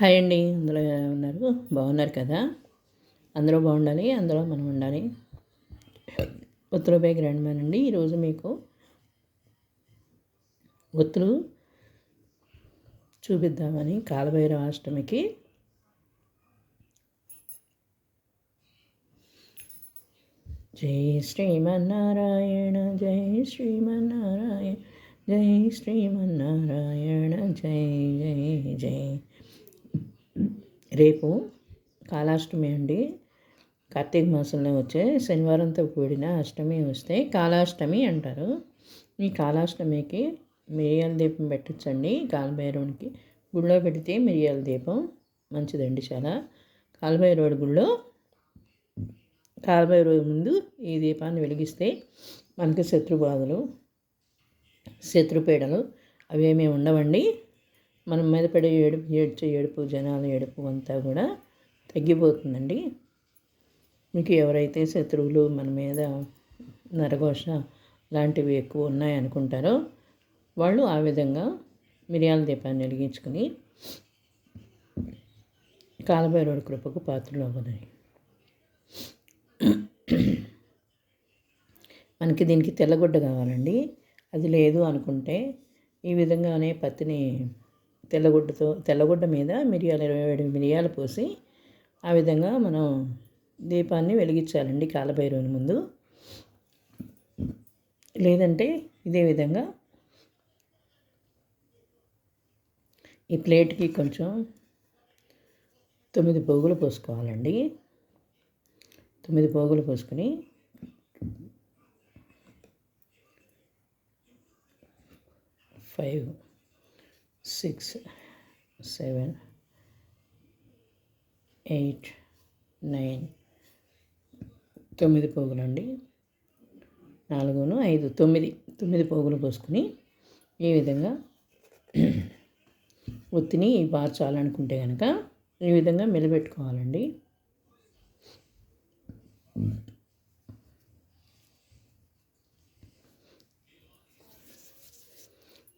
Hi అండి. అందులో ఉన్నారు. బాగున్నారు కదా? అందరూ బాగుండాలి అందులో మనం ఉండాలి. ఒత్తులపై గ్రాండ్ మ్యాన్ అండి. ఈరోజు మీకు ఒత్తులు చూపిద్దామని కాలభైరవ అష్టమికి జై శ్రీమన్నారాయణ జై శ్రీమన్నారాయణ జై శ్రీమన్నారాయణ జై జై జై. రేపు కాలాష్టమి అండి. కార్తీక మాసంలో వచ్చే శనివారంతో కూడిన అష్టమి వస్తే కాలాష్టమి అంటారు. ఈ కాలాష్టమికి మిరియాల దీపం పెట్టచ్చండి. కాలభైరవునికి గుళ్ళో పెడితే మిరియాల దీపం మంచిదండి చాలా. కాలభైరవుడి గుళ్ళో కాలభైరవుడి ముందు ఈ దీపాన్ని వెలిగిస్తే మనకి శత్రుబాధలు శత్రుపీడలు అవేమీ ఉండవండి. మనం మీద పడే ఏడుపు ఏడ్చే ఏడుపు జనాల ఏడుపు అంతా కూడా తగ్గిపోతుందండి. మీకు ఎవరైతే శత్రువులు మన మీద నరఘోష లాంటివి ఎక్కువ ఉన్నాయనుకుంటారో వాళ్ళు ఆ విధంగా మిరియాల దీపాన్ని వెలిగించుకుని కాలభైరవుడి కృపకు పాత్రలు అవ్వదని మనకి దీనికి తెల్లగుడ్డ కావాలండి. అది లేదు అనుకుంటే ఈ విధంగానే పత్తిని తెల్లగుడ్డతో తెల్లగుడ్డ మీద మిరియాలు ఇరవై ఏడు మిరియాలు పోసి ఆ విధంగా మనం దీపాన్ని వెలిగించాలండి కాలభైరవుని ముందు. లేదంటే ఇదే విధంగా ఈ ప్లేట్కి కొంచెం తొమ్మిది పోగులు పోసుకోవాలండి. తొమ్మిది పోగులు పోసుకొని five six seven eight nine తొమ్మిది పోగులండి. నాలుగును ఐదు తొమ్మిది తొమ్మిది పోగులు పోసుకుని ఈ విధంగా ఒత్తిని పార్చాలనుకుంటే కనుక ఈ విధంగా మెలిపెట్టుకోవాలండి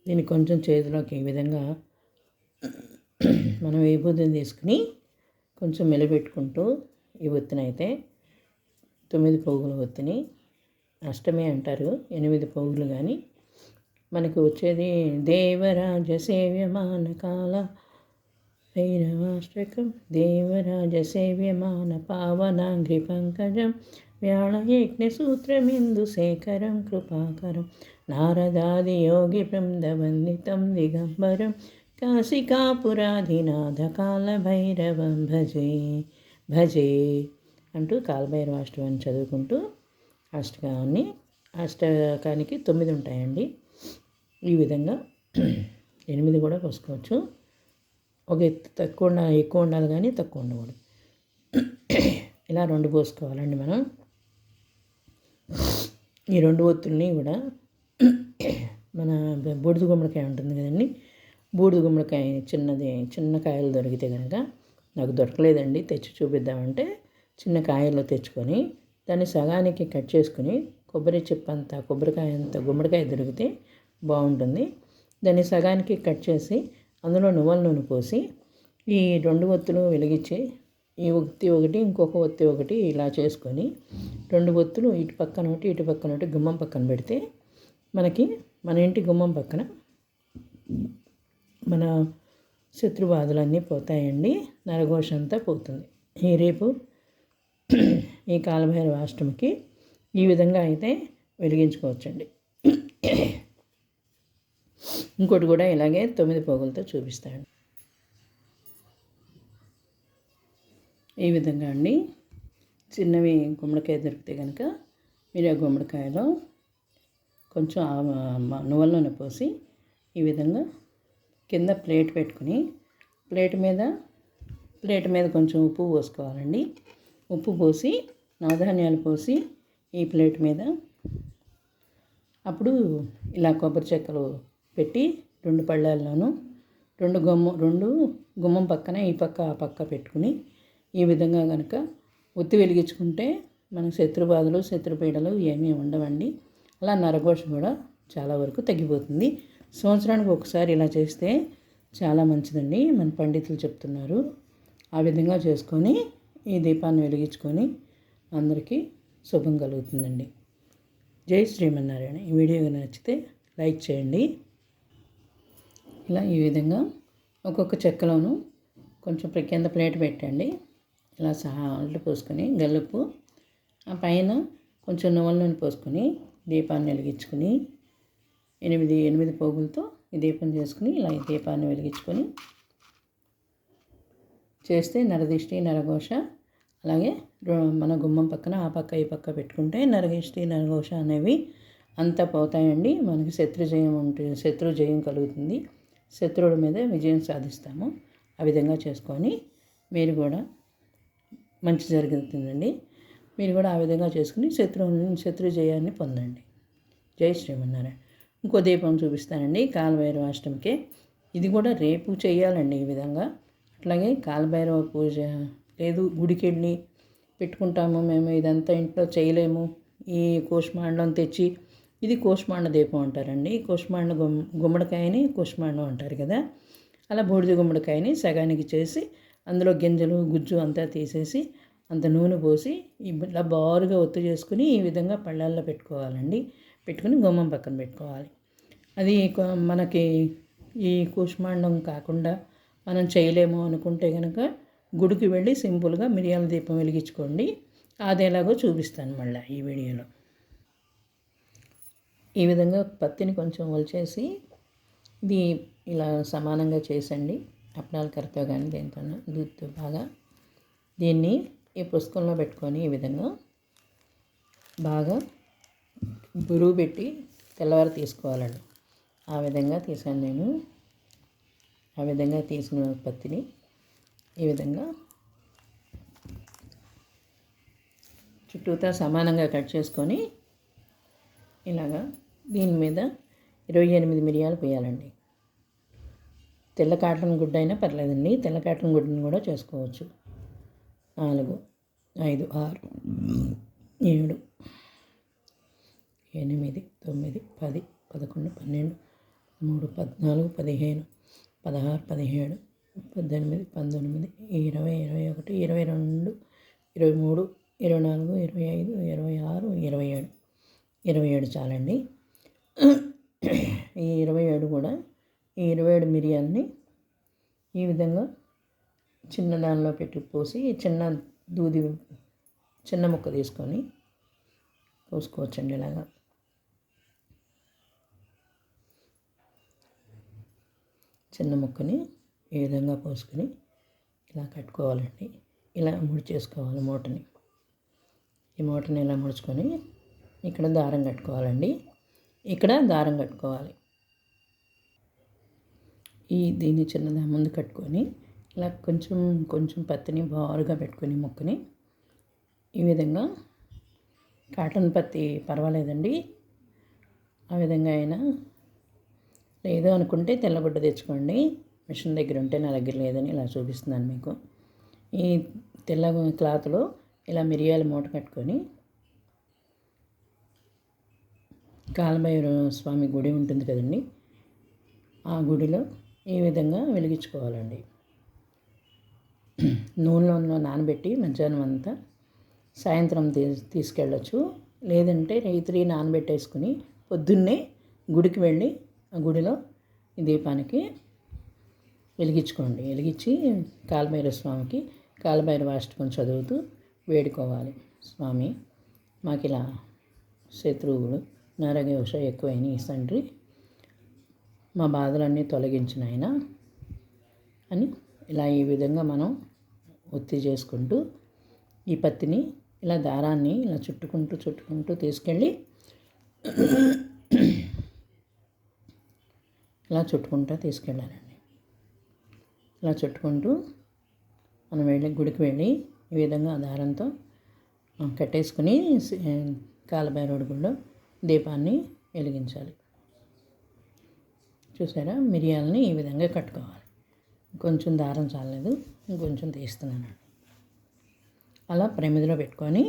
దీన్ని కొంచెం చేతిలోకి ఈ విధంగా మనం విభూతిని తీసుకుని కొంచెం మెలబెట్టుకుంటూ ఈ ఒత్తినైతే తొమ్మిది పోగుల ఒత్తిని అష్టమి అంటారు ఎనిమిది పోగులు కానీ మనకు వచ్చేది దేవరాజ సేవ్యమాన కాల భైరవాష్టకం దేవరాజ సేవ్యమాన పావనాంగ్రి పంకజం వ్యాళయజ్ఞసూత్రమిందు శేఖరం కృపాకరం. నారదాది యోగి బృందవందితం దిగంబరం కాశికాపురాధినాథ కాలభైరవం భజే భజే అంటూ కాలభైరవ అష్టమాన్ని చదువుకుంటూ అష్టకాన్ని అష్టకానికి తొమ్మిది ఉంటాయండి. ఈ విధంగా ఎనిమిది కూడా పోసుకోవచ్చు. ఒక ఎత్తు తక్కువ ఉండాలి ఎక్కువ ఉండాలి కానీ తక్కువ ఉండకూడదు. ఇలా రెండు పోసుకోవాలండి మనం. ఈ రెండు ఒత్తుల్ని కూడా మన బూడిద గుమ్మడికాయ ఉంటుంది కదండి. బూడిద గుమ్మడికాయ చిన్నది చిన్న కాయలు దొరికితే కనుక నాకు దొరకలేదండి. తెచ్చి చూపిద్దామంటే చిన్న కాయలు తెచ్చుకొని దాన్ని సగానికి కట్ చేసుకుని కొబ్బరి చిప్ప కొబ్బరికాయ అంత గుమ్మడికాయ దొరికితే బాగుంటుంది. దాన్ని సగానికి కట్ చేసి అందులో నువ్వుల నూనె పోసి ఈ రెండు ఒత్తులు వెలిగించి ఈ ఒత్తి ఒకటి ఇంకొక ఒత్తి ఒకటి ఇలా చేసుకొని రెండు ఒత్తులు ఇటు పక్కన ఒకటి ఇటు పక్కన ఒకటి గుమ్మం పక్కన పెడితే మనకి మన ఇంటి గుమ్మం పక్కన మన శత్రుబాధలన్నీ పోతాయండి. నరఘోష అంతా పోతుంది. ఈ రేపు ఈ కాలభైరవ అష్టమికి ఈ విధంగా అయితే వెలిగించుకోవచ్చండి. ఇంకోటి కూడా ఇలాగే తొమ్మిది పోగులతో చూపిస్తాడు ఈ విధంగా అండి. చిన్నవి గుమ్మడికాయ దొరికితే కనుక మీరు ఆ గుమ్మడికాయలో కొంచెం నువ్వుల నూనె పోసి ఈ విధంగా కింద ప్లేట్ పెట్టుకుని ప్లేట్ మీద ప్లేట్ మీద కొంచెం ఉప్పు పోసుకోవాలండి. ఉప్పు పోసి నవధాన్యాలు పోసి ఈ ప్లేట్ మీద అప్పుడు ఇలా కొబ్బరి చెక్కలు పెట్టి రెండు పళ్ళాల్లోనూ రెండు గుమ్మ రెండు గుమ్మం పక్కన ఈ పక్క ఆ పక్క పెట్టుకుని ఈ విధంగా కనుక ఒత్తి వెలిగించుకుంటే మనకు శత్రుబాధలు శత్రుపీడలు ఏమీ ఉండవండి. అలా నరఘోష కూడా చాలా వరకు తగ్గిపోతుంది సంవత్సరానికి ఒకసారి ఇలా చేస్తే చాలా మంచిదండి. మన పండితులు చెప్తున్నారు. ఆ విధంగా చేసుకొని ఈ దీపాన్ని వెలిగించుకొని అందరికీ శుభం కలుగుతుందండి. జై శ్రీమన్నారాయణ. ఈ వీడియో నచ్చితే లైక్ చేయండి. ఇలా ఈ విధంగా ఒక్కొక్క చెక్కలోను కొంచెం కింద ప్లేట్ పెట్టండి. ఇలా సహా అల్లు పోసుకొని గల్లుపు ఆ పైన కొంచెం నువ్వుల నూనె పోసుకొని దీపాన్ని వెలిగించుకొని ఎనిమిది ఎనిమిది పోగులతో ఈ దీపం చేసుకుని ఇలా ఈ దీపాన్ని వెలిగించుకొని చేస్తే నరదిష్టి నరఘోష అలాగే మన గుమ్మం పక్కన ఆ పక్క ఈ పక్క పెట్టుకుంటే నరదిష్టి నరఘోష అనేవి అంతా పోతాయండి. మనకి శత్రు జయం ఉంటుంది శత్రు జయం కలుగుతుంది. శత్రువుల మీద విజయం సాధిస్తాము. ఆ విధంగా చేసుకొని మీరు కూడా మంచి జరుగుతుందండి. మీరు కూడా ఆ విధంగా చేసుకుని శత్రువుని శత్రు జయాన్ని పొందండి. జై శ్రీమన్నారాయణ. ఇంకో దీపం చూపిస్తానండి కాలభైరవ అష్టమికే ఇది కూడా రేపు చేయాలండి ఈ విధంగా. అట్లాగే కాలభైరవ పూజ లేదు గుడికి వెళ్ళి పెట్టుకుంటాము మేము ఇదంతా ఇంట్లో చేయలేము. ఈ కోష్మాండం తెచ్చి ఇది కోష్మాండ దీపం అంటారండి. కోష్మాండ గుమ్ గుమ్మడికాయని కోష్మాండం అంటారు కదా. అలా బూడిద గుమ్మడికాయని సగానికి చేసి అందులో గింజలు గుజ్జు అంతా తీసేసి అంత నూనె పోసి ఇలా బారుగా ఒత్తు చేసుకుని ఈ విధంగా పళ్ళల్లో పెట్టుకోవాలండి. పెట్టుకుని గుమ్మం పక్కన పెట్టుకోవాలి. అది మనకి ఈ కూష్మాండం కాకుండా మనం చేయలేము అనుకుంటే కనుక గుడికి వెళ్ళి సింపుల్గా మిరియాల దీపం వెలిగించుకోండి. అది ఎలాగో చూపిస్తాను మళ్ళీ ఈ వీడియోలో. ఈ విధంగా పత్తిని కొంచెం ఒలిచేసి ఇది ఇలా సమానంగా చేసండి. అప్నాలు కరెక్ట్గా కానీ దేంతో దూత్తు బాగా దీన్ని ఈ పుస్తకంలో పెట్టుకొని ఈ విధంగా బాగా బురువు పెట్టి తెల్లవారు తీసుకోవాలండి. ఆ విధంగా తీసాను నేను. ఆ విధంగా తీసిన పత్తిని ఈ విధంగా చుట్టూతా సమానంగా కట్ చేసుకొని ఇలాగా దీని మీద ఇరవై ఎనిమిది మిరియాలు పోయాలండి. తెల్ల కాటన్ గుడ్డ అయినా పర్లేదండి. తెల్ల కాటన్ గుడ్డను కూడా చేసుకోవచ్చు. నాలుగు ఐదు ఆరు ఏడు ఎనిమిది తొమ్మిది పది పదకొండు పన్నెండు మూడు పద్నాలుగు పదిహేను పదహారు పదిహేడు పద్దెనిమిది పంతొమ్మిది ఇరవై ఇరవై ఒకటి ఇరవై రెండు ఇరవై మూడు ఇరవై నాలుగు ఇరవై ఐదు ఇరవై ఆరు ఇరవై ఏడు. ఇరవై ఏడు చాలండి. ఈ ఇరవై ఏడు కూడా ఈ ఇరవై ఏడు మిరియాలని ఈ విధంగా చిన్న దానిలో పెట్టి పోసి చిన్న దూది చిన్న ముక్క తీసుకొని పోసుకోవచ్చండి ఇలాగా. చిన్న ముక్కని ఈ విధంగా పోసుకొని ఇలా కట్టుకోవాలండి. ఇలా ముడిచేసుకోవాలి మూటని. ఈ మూటని ఇలా ముడుచుకొని ఇక్కడ దారం కట్టుకోవాలండి. ఇక్కడ దారం కట్టుకోవాలి. ఈ దీన్ని చిన్నదా ముందు కట్టుకొని ఇలా కొంచెం కొంచెం పత్తిని బారుగా పెట్టుకుని ముక్కని. ఈ విధంగా కాటన్ పత్తి పర్వాలేదండి. ఆ విధంగా అయినా లేదు అనుకుంటే తెల్లగుడ్డ తెచ్చుకోండి. మిషన్ దగ్గర ఉంటే నా దగ్గర లేదని ఇలా చూపిస్తున్నాను మీకు. ఈ తెల్ల క్లాత్లో ఇలా మిరియాలు మూట కట్టుకొని కాలభైర స్వామి గుడి ఉంటుంది కదండి. ఆ గుడిలో ఈ విధంగా వెలిగించుకోవాలండి. నూనెలో నానబెట్టి మధ్యాహ్నం అంతా సాయంత్రం తీ తీసుకెళ్ళచ్చు. లేదంటే రైత్రి నానబెట్టేసుకుని పొద్దున్నే గుడికి వెళ్ళి ఆ గుడిలో దీపానికి వెలిగించుకోండి. వెలిగించి కాలభైరవ స్వామికి కాలభైరవ అష్టకం చదువుతూ వేడుకోవాలి. స్వామి మాకు ఇలా శత్రువులు నరఘోష ఎక్కువైన తండ్రి మా బాధలన్నీ తొలగించిన ఆయన అని ఇలా ఈ విధంగా మనం ఒత్తి చేసుకుంటూ ఈ పత్తిని ఇలా దారాన్ని ఇలా చుట్టుకుంటూ చుట్టుకుంటూ తీసుకెళ్ళి ఇలా చుట్టుకుంటూ తీసుకెళ్ళాలండి. ఇలా చుట్టుకుంటూ మనం వెళ్ళి గుడికి వెళ్ళి ఈ విధంగా ఆ దారంతో కట్టేసుకుని కాలభైరవుడి గుడిలో దీపాన్ని వెలిగించాలి. చూసారా? మిరియాలని ఈ విధంగా కట్టుకోవాలి. కొంచెం దారం చాలలేదు ఇంకొంచెం తీస్తున్నాను. అలా ప్రమిదిలో పెట్టుకొని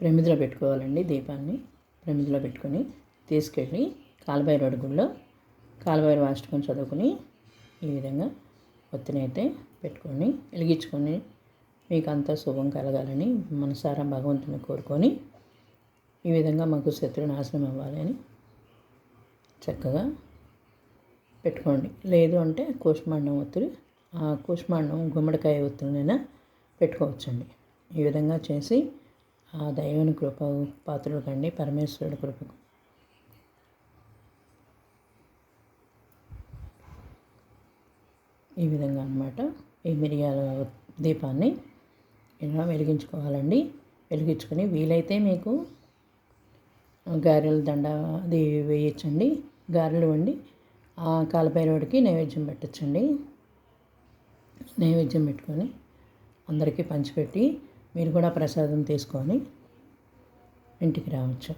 ప్రమిదిలో పెట్టుకోవాలండి దీపాన్ని. ప్రమిదిలో పెట్టుకొని తీసుకెళ్ళి కాలుబైరు అడుగుల్లో కాలభైరు వాష్టకం చదువుకొని ఈ విధంగా ఒత్తినైతే పెట్టుకొని వెలిగించుకొని మీకు అంతా శుభం కలగాలని మనసారా భగవంతుని కోరుకొని ఈ విధంగా మాకు శత్రు నాశనం అవ్వాలి అని చక్కగా పెట్టుకోండి. లేదు అంటే కూష్మాండం ఒత్తిడి ఆ కూష్మాండం గుమ్మడికాయ ఒత్తిడినైనా పెట్టుకోవచ్చండి. ఈ విధంగా చేసి ఆ దైవుని కృప పాత్రలు కండి పరమేశ్వరుడి కృపకు. ఈ విధంగా అనమాట ఈ మిరియాల దీపాన్ని ఇలా వెలిగించుకోవాలండి. వెలిగించుకొని వీలైతే మీకు గారెల దండ అది వేయచ్చండి. గారెలు వండి ఆ కాలభైరవుడికి నైవేద్యం పెట్టచ్చండి. నైవేద్యం పెట్టుకొని అందరికీ పంచిపెట్టి మీరు కూడా ప్రసాదం తీసుకొని ఇంటికి రావచ్చు.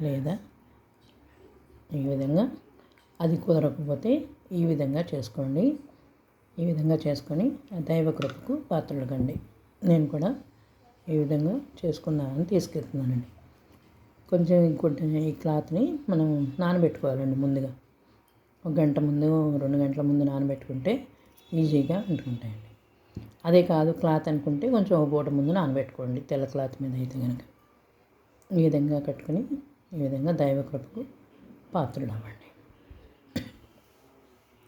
లేదా ఈ విధంగా అది కుదరకపోతే ఈ విధంగా చేసుకోండి. ఈ విధంగా చేసుకొని దైవ కృపకు పాత్రలుగండి. నేను కూడా ఈ విధంగా చేసుకున్నానని తీసుకెళ్తున్నానండి. కొంచెం ఇంకొంచెం ఈ క్లాత్ని మనం నానబెట్టుకోవాలండి ముందుగా. ఒక గంట ముందు రెండు గంటల ముందు నానబెట్టుకుంటే ఈజీగా అంటుకుంటాయండి అదే కాదు క్లాత్ అనుకుంటే కొంచెం ఒక పూట ముందు నానబెట్టుకోండి తెల్ల క్లాత్ మీద అయితే కనుక ఈ విధంగా కట్టుకొని ఈ విధంగా దైవ కృపకు పాత్రలు అవ్వండి.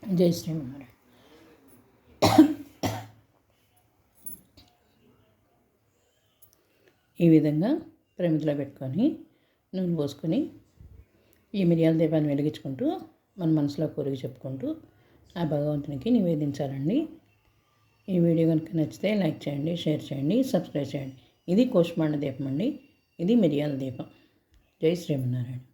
జై శ్రీమన్నారాయణ. ఈ విధంగా ప్రమిదిలో పెట్టుకొని నూనె పోసుకొని ఈ మిరియాల దీపాన్ని వెలిగించుకుంటూ మన మనసులో కోరిక చెప్పుకుంటూ ఆ భగవంతునికి నివేదించాలండి. ఈ వీడియో కనుక నచ్చితే లైక్ చేయండి షేర్ చేయండి సబ్స్క్రైబ్ చేయండి. ఇది కోష్మాండ దీపం అండి. ఇది మిరియాల దీపం. జై శ్రీమన్నారాయణ.